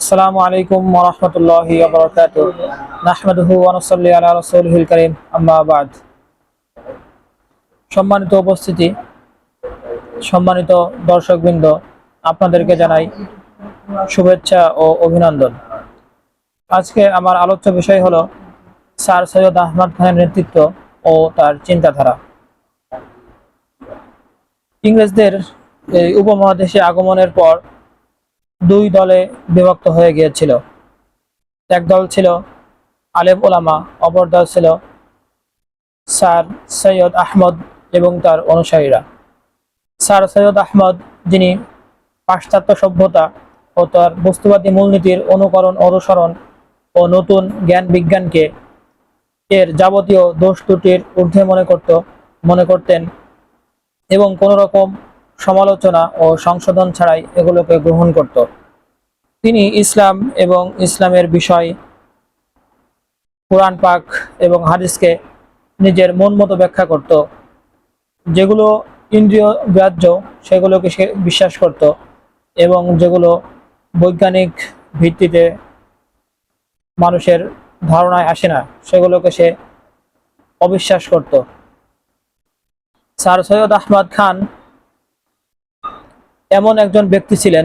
আসসালামু আলাইকুম ওরহমতুল্লাহি ওবরাকাতু নাহমাদুহু ওয়া নুসাল্লি আলা রাসূলিহিল কারীম। আম্মা বাদ। সম্মানিত উপস্থিতি, সম্মানিত দর্শকবৃন্দ, আপনাদেরকে জানাই শুভেচ্ছা ও অভিনন্দন। আজকে আমার আলোচ্য বিষয় হলো স্যার সৈয়দ আহমদ খানের নেতৃত্ব ও তার চিন্তাধারা। ইংরেজদের উপমহাদেশে আগমনের পর দুই দলে বিভক্ত হয়ে গিয়েছিল। এক দল ছিল আলেম ওলামা অপর দল ছিল স্যার সৈয়দ আহমদ এবং তার অনুসারীরা। স্যার সৈয়দ আহমদ, যিনি পাশ্চাত্য সভ্যতা ও তার বস্তুবাদী মূলনীতির অনুকরণ, অনুসরণ ও নতুন জ্ঞান বিজ্ঞানকে এর যাবতীয় দোষ ত্রুটির ঊর্ধ্বে মনে করত, মনে করতেন এবং কোনো রকম সমালোচনা ও সংশোধন ছাড়াই এগুলোকে গ্রহণ করত। তিনি ইসলাম এবং ইসলামের বিষয়, কোরআন পাক এবং হাদিসকে নিজের মন মতো ব্যাখ্যা করত। যেগুলো ইন্দ্রিয় গ্রাহ্য, সেগুলোকে সে বিশ্বাস করত এবং যেগুলো বৈজ্ঞানিক ভিত্তিতে মানুষের ধারণায় আসে না, সেগুলোকে সে অবিশ্বাস করত। স্যার সৈয়দ আহমদ খান এমন একজন ব্যক্তি ছিলেন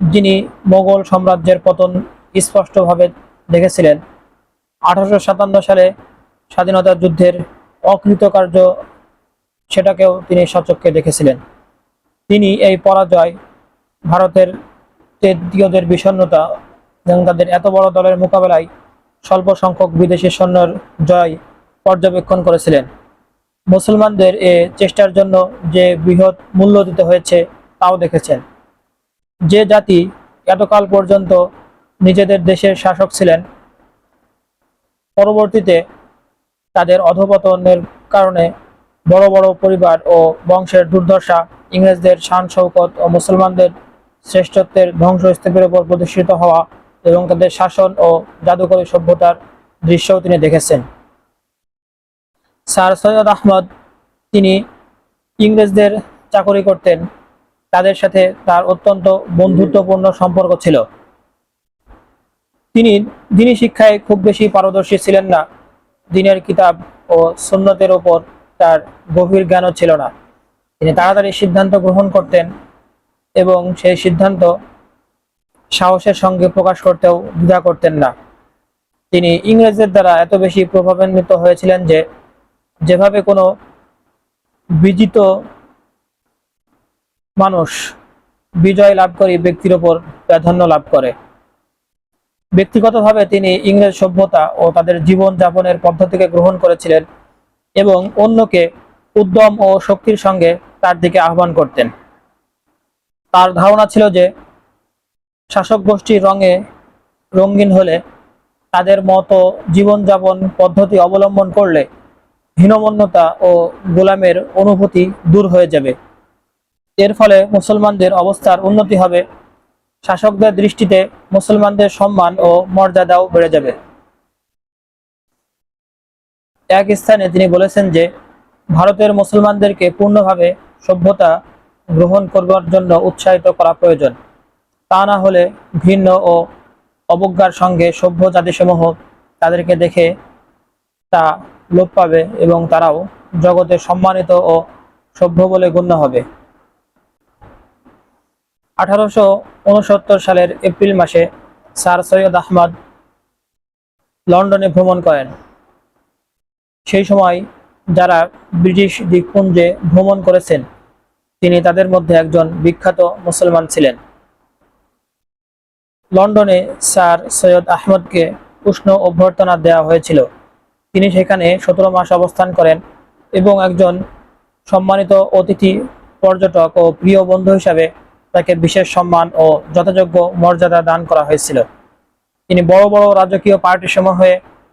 যিনি মোগল সাম্রাজ্যের পতন স্পষ্টভাবে দেখেছিলেন। আঠারোশো সাতান্ন সালে স্বাধীনতা যুদ্ধের অকৃতকার্য সেটাকেও তিনি সচক্ষে দেখেছিলেন। তিনি এই পরাজয় ভারতের তেদীয়দের বিষণ্ণতা এবং তাদের এত বড় দলের মোকাবেলায় স্বল্প সংখ্যক বিদেশি সৈন্যর জয় পর্যবেক্ষণ করেছিলেন। মুসলমানদের এ চেষ্টার জন্য যে বৃহৎ মূল্য দিতে হয়েছে তাও দেখেছেন। যে জাতি এতকাল পর্যন্ত নিজেদের দেশের শাসক ছিলেন, পরবর্তীতে তাদের অধপতনের কারণে বড় বড় পরিবার ও বংশের দুর্দশা ইংরেজদের শান শৌকত ও মুসলমানদের শ্রেষ্ঠত্বের ধ্বংসস্তূপের উপর প্রতিষ্ঠিত হওয়া এবং তাদের শাসন ও জাদুকরী সভ্যতার দৃশ্যও তিনি দেখেছেন। স্যার সৈয়দ আহমদ, তিনি ইংরেজদের চাকরি করতেন। তাদের সাথে তার অত্যন্ত বন্ধুত্বপূর্ণ সম্পর্ক ছিল। তিনি দিনী শিক্ষায় খুব বেশি পারদর্শী ছিলেন না। দিনের কিতাব ও সুন্নতের ওপর তার গভীর জ্ঞানও ছিল না। তিনি তাড়াতাড়ি সিদ্ধান্ত গ্রহণ করতেন এবং সেই সিদ্ধান্ত সাহসের সঙ্গে প্রকাশ করতেও দ্বিধা করতেন না। তিনি ইংরেজদের দ্বারা এত বেশি প্রভাবান্বিত হয়েছিলেন যে, যেভাবে কোনো বিজিত মানুষ বিজয় লাভ করে ব্যক্তির ওপর প্রাধান্য লাভ করে। ব্যক্তিগতভাবে তিনি ইংরেজ সভ্যতা ও তাদের জীবন যাপনের পদ্ধতিকে গ্রহণ করেছিলেন এবং অন্যকে উদ্যম ও শক্তির সঙ্গে তার দিকে আহ্বান করতেন। তার ধারণা ছিল যে, শাসক গোষ্ঠীর রঙে রঙিন হলে তাদের মতো জীবনযাপন পদ্ধতি অবলম্বন করলে হীনমন্যতা ও গোলামের অনুভূতি দূর হয়ে যাবে। এর ফলে মুসলমানদের অবস্থার উন্নতি হবে। শাসকদের দৃষ্টিতে মুসলমানদের সম্মান ও মর্যাদাও বেড়ে যাবে। এক স্থানে তিনি বলেছেন যে, ভারতের মুসলমানদেরকে পূর্ণভাবে সভ্যতা গ্রহণ করবার জন্য উৎসাহিত করা প্রয়োজন। তা না হলে ভিন্ন ও অবজ্ঞার সঙ্গে সভ্য জাতিসমূহ তাদেরকে দেখে তা লোপ পাবে এবং তারাও জগতে সম্মানিত ও সভ্য বলে গণ্য হবে। আঠারোশো উনসত্তর সালের এপ্রিল মাসে স্যার সৈয়দ আহমদ লন্ডনে ভ্রমণ করেন। সেই সময় যারা ব্রিটিশ দ্বীপপুঞ্জে ভ্রমণ করেছেন, তিনি তাদের মধ্যে একজন বিখ্যাত মুসলমান ছিলেন। লন্ডনে স্যার সৈয়দ আহমদকে উষ্ণ অভ্যর্থনা দেওয়া হয়েছিল। তিনি সেখানে সতেরো মাস অবস্থান করেন এবং একজন সম্মানিত অতিথি পর্যটক ও প্রিয় বন্ধু হিসাবে তাকে বিশেষ সম্মান ও যথাযোগ্য মর্যাদা দান করা হয়েছিল। তিনি বড় বড় রাজকীয় পার্টি সমূহে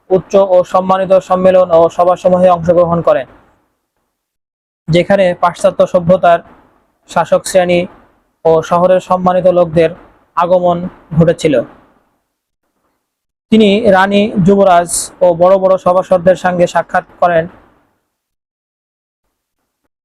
উচ্চ ও সম্মানিত সম্মেলন ও সভাসমূহে অংশগ্রহণ করেন, যেখানে পাশ্চাত্য সভ্যতার শাসক শ্রেণি ও শহরের সম্মানিত লোকদের আগমন ঘটেছিল। তিনি রানী যুবরাজ ও বড় বড় সভাসদদের সঙ্গে সাক্ষাৎ করেন